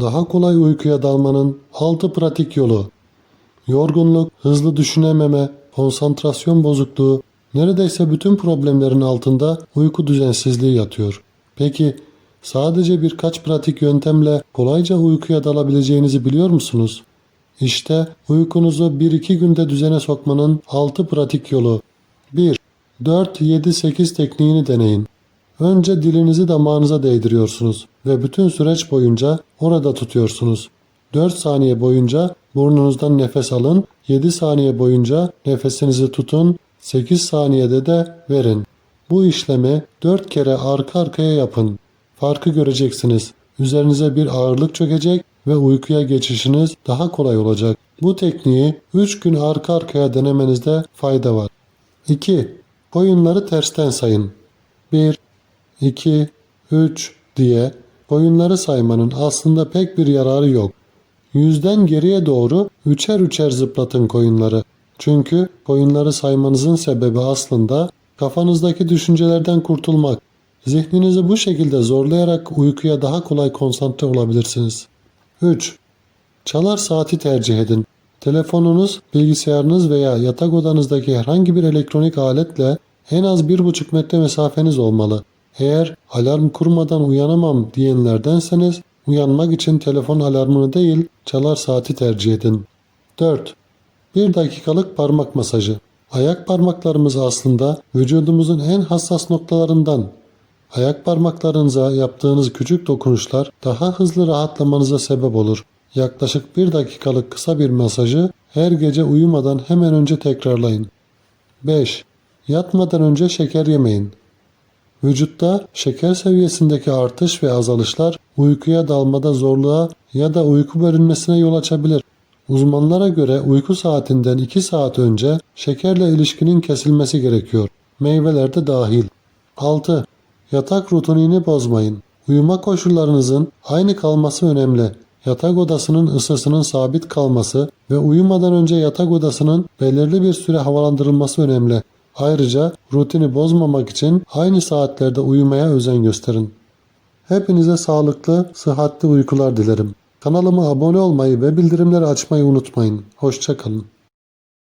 Daha kolay uykuya dalmanın 6 pratik yolu. Yorgunluk, hızlı düşünememe, konsantrasyon bozukluğu, neredeyse bütün problemlerin altında uyku düzensizliği yatıyor. Peki sadece birkaç pratik yöntemle kolayca uykuya dalabileceğinizi biliyor musunuz? İşte uykunuzu 1-2 günde düzene sokmanın 6 pratik yolu. 1. 4-7-8 tekniğini deneyin. Önce dilinizi damağınıza değdiriyorsunuz ve bütün süreç boyunca orada tutuyorsunuz. 4 saniye boyunca burnunuzdan nefes alın, 7 saniye boyunca nefesinizi tutun, 8 saniyede de verin. Bu işlemi 4 kere arka arkaya yapın. Farkı göreceksiniz. Üzerinize bir ağırlık çökecek ve uykuya geçişiniz daha kolay olacak. Bu tekniği 3 gün arka arkaya denemenizde fayda var. 2. Koyunları tersten sayın. 1, 2, 3 diye koyunları saymanın aslında pek bir yararı yok. Yüzden geriye doğru üçer üçer zıplatın koyunları. Çünkü koyunları saymanızın sebebi aslında kafanızdaki düşüncelerden kurtulmak. Zihninizi bu şekilde zorlayarak uykuya daha kolay konsantre olabilirsiniz. 3. Çalar saati tercih edin. Telefonunuz, bilgisayarınız veya yatak odanızdaki herhangi bir elektronik aletle en az 1,5 metre mesafeniz olmalı. Eğer alarm kurmadan uyanamam diyenlerdenseniz uyanmak için telefon alarmını değil çalar saati tercih edin. 4. 1 dakikalık parmak masajı. Ayak parmaklarımız aslında vücudumuzun en hassas noktalarından. Ayak parmaklarınıza yaptığınız küçük dokunuşlar daha hızlı rahatlamanıza sebep olur. Yaklaşık 1 dakikalık kısa bir masajı her gece uyumadan hemen önce tekrarlayın. 5. Yatmadan önce şeker yemeyin. Vücutta şeker seviyesindeki artış ve azalışlar uykuya dalmada zorluğa ya da uyku bölünmesine yol açabilir. Uzmanlara göre uyku saatinden 2 saat önce şekerle ilişkinin kesilmesi gerekiyor. Meyveler de dahil. 6. Yatak rutinini bozmayın. Uyuma koşullarınızın aynı kalması önemli. Yatak odasının ısısının sabit kalması ve uyumadan önce yatak odasının belirli bir süre havalandırılması önemli. Ayrıca rutini bozmamak için aynı saatlerde uyumaya özen gösterin. Hepinize sağlıklı, sıhhatli uykular dilerim. Kanalıma abone olmayı ve bildirimleri açmayı unutmayın. Hoşçakalın.